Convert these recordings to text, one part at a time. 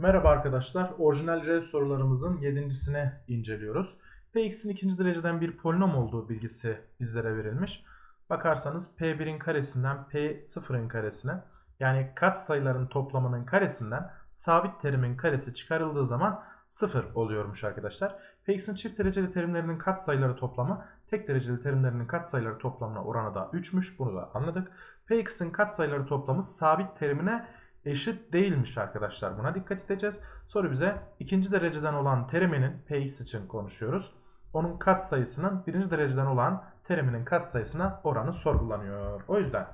Merhaba arkadaşlar. Orijinal R sorularımızın yedincisini inceliyoruz. Px'in ikinci dereceden bir polinom olduğu bilgisi bizlere verilmiş. Bakarsanız P1'in karesinden P0'ın karesine yani katsayıların toplamının karesinden sabit terimin karesi çıkarıldığı zaman 0 oluyormuş arkadaşlar. Px'in çift dereceli terimlerinin katsayıları toplamı tek dereceli terimlerinin katsayıları toplamına oranı da 3'müş. Bunu da anladık. Px'in katsayıları toplamı sabit terimine eşit değilmiş arkadaşlar. Buna dikkat edeceğiz. Soru bize ikinci dereceden olan teriminin Px için konuşuyoruz. Onun katsayısının birinci dereceden olan teriminin katsayısına oranı sorgulanıyor. O yüzden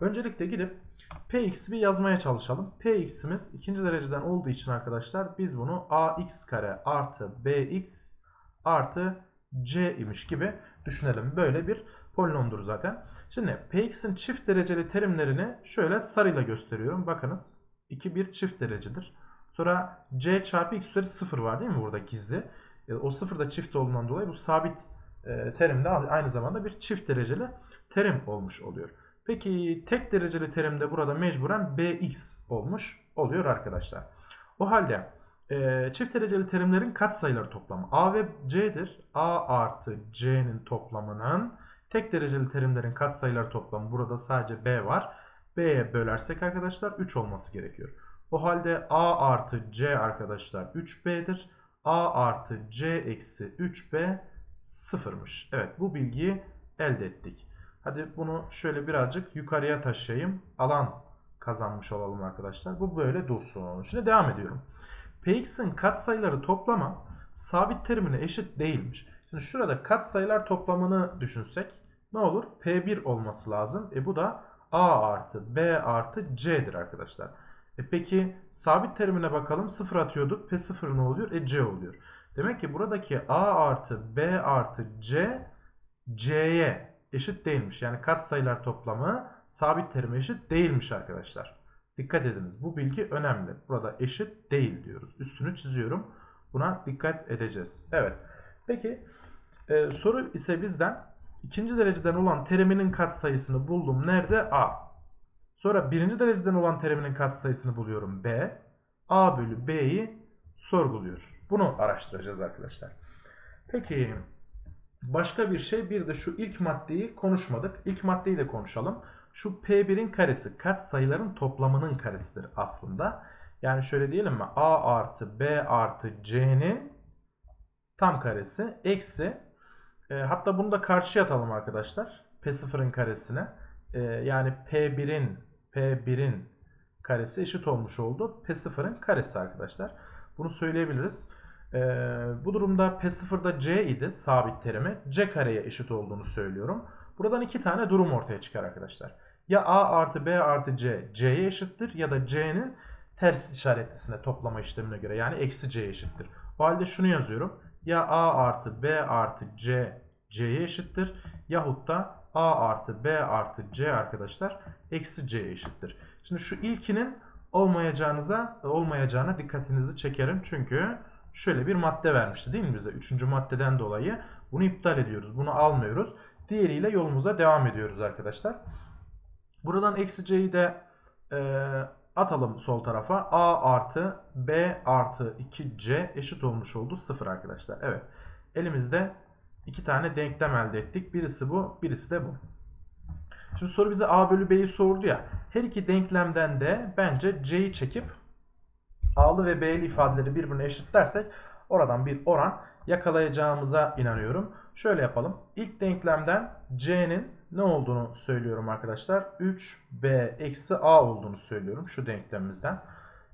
öncelikle gidip Px'i bir yazmaya çalışalım. Px'imiz ikinci dereceden olduğu için arkadaşlar biz bunu ax kare artı bx artı c imiş gibi düşünelim. Böyle bir polinomdur zaten. Şimdi Px'in çift dereceli terimlerini şöyle sarıyla gösteriyorum. Bakınız 2 bir çift derecedir. Sonra c çarpı x üzeri 0 var değil mi burada gizli? E, o 0 da çift olduğundan dolayı bu sabit e, terim de aynı zamanda bir çift dereceli terim olmuş oluyor. Peki tek dereceli terim de burada mecburen bx olmuş oluyor arkadaşlar. O halde e, çift dereceli terimlerin katsayıları toplamı a ve c'dir. a artı c'nin toplamının tek dereceli terimlerin katsayıları toplamı burada sadece b var. b'ye bölersek arkadaşlar 3 olması gerekiyor. O halde a artı c arkadaşlar 3b'dir. a artı c eksi 3b sıfırmış. Evet bu bilgiyi elde ettik. Hadi bunu şöyle birazcık yukarıya taşıyayım. Alan kazanmış olalım arkadaşlar. Bu böyle dursun. Şimdi devam ediyorum. Px'in katsayıları toplama sabit terimine eşit değilmiş. Şimdi şurada katsayılar toplamını düşünsek ne olur? P1 olması lazım. E bu da A artı B artı C'dir arkadaşlar. E peki sabit terimine bakalım. 0 atıyorduk. P0 ne oluyor? E C oluyor. Demek ki buradaki A artı B artı C C'ye eşit değilmiş. Yani katsayılar toplamı sabit terime eşit değilmiş arkadaşlar. Dikkat ediniz. Bu bilgi önemli. Burada eşit değil diyoruz. Üstünü çiziyorum. Buna dikkat edeceğiz. Evet. Peki e, soru ise bizden ikinci dereceden olan teriminin katsayısını buldum. Nerede? A. Sonra birinci dereceden olan teriminin katsayısını buluyorum. B. A bölü B'yi sorguluyor. Bunu araştıracağız arkadaşlar. Peki başka bir şey bir de şu ilk maddeyi konuşmadık. İlk maddeyi de konuşalım. Şu P1'in karesi katsayıların toplamının karesidir aslında. Yani şöyle diyelim mi? A artı B artı C'nin tam karesi eksi e, hatta bunu da karşıya atalım arkadaşlar. P0'ın karesine. E, yani P1'in P1'in karesi eşit olmuş oldu. P0'ın karesi arkadaşlar. Bunu söyleyebiliriz. E, bu durumda P0'da C idi sabit terimi. C kareye eşit olduğunu söylüyorum. Buradan iki tane durum ortaya çıkar arkadaşlar. Ya A artı B artı C C'ye eşittir ya da C'nin ters işaretlisine toplama işlemine göre yani eksi C'ye eşittir. O halde şunu yazıyorum. Ya A artı B artı C C'ye eşittir. Yahut da A artı B artı C arkadaşlar eksi C'ye eşittir. Şimdi şu ilkinin olmayacağınıza olmayacağına dikkatinizi çekerim. Çünkü şöyle bir madde vermişti değil mi bize? Üçüncü maddeden dolayı bunu iptal ediyoruz. Bunu almıyoruz. Diğeriyle yolumuza devam ediyoruz arkadaşlar. Buradan eksi c'yi de e, atalım sol tarafa. a artı b artı 2c eşit olmuş oldu 0 arkadaşlar. Evet. Elimizde iki tane denklem elde ettik. Birisi bu, birisi de bu. Şimdi soru bize a bölü b'yi sordu ya. Her iki denklemden de bence c'yi çekip a'lı ve b'li ifadeleri birbirine eşitlersek oradan bir oran yakalayacağımıza inanıyorum. Şöyle yapalım. İlk denklemden c'nin ne olduğunu söylüyorum arkadaşlar. 3b eksi a olduğunu söylüyorum şu denklemimizden.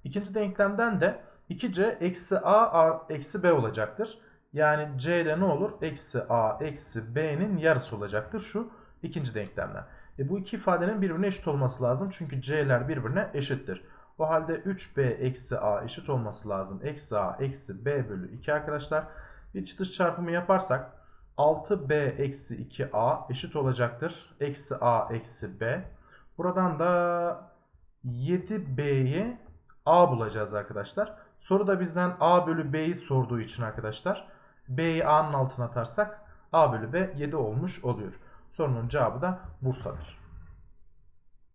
İkinci denklemden de 2c eksi a, eksi b olacaktır. Yani c'de ne olur? Eksi a eksi b'nin yarısı olacaktır şu ikinci denklemden. E bu iki ifadenin birbirine eşit olması lazım. Çünkü c'ler birbirine eşittir. O halde 3b eksi a eşit olması lazım. Eksi a eksi b bölü 2 arkadaşlar. Bir çıtış çarpımı yaparsak 6b eksi 2a eşit olacaktır. Eksi a eksi b. Buradan da 7b'yi a bulacağız arkadaşlar. Soruda bizden a bölü b'yi sorduğu için arkadaşlar b'yi a'nın altına atarsak a bölü b 7 olmuş oluyor. Sorunun cevabı da Bursa'dır.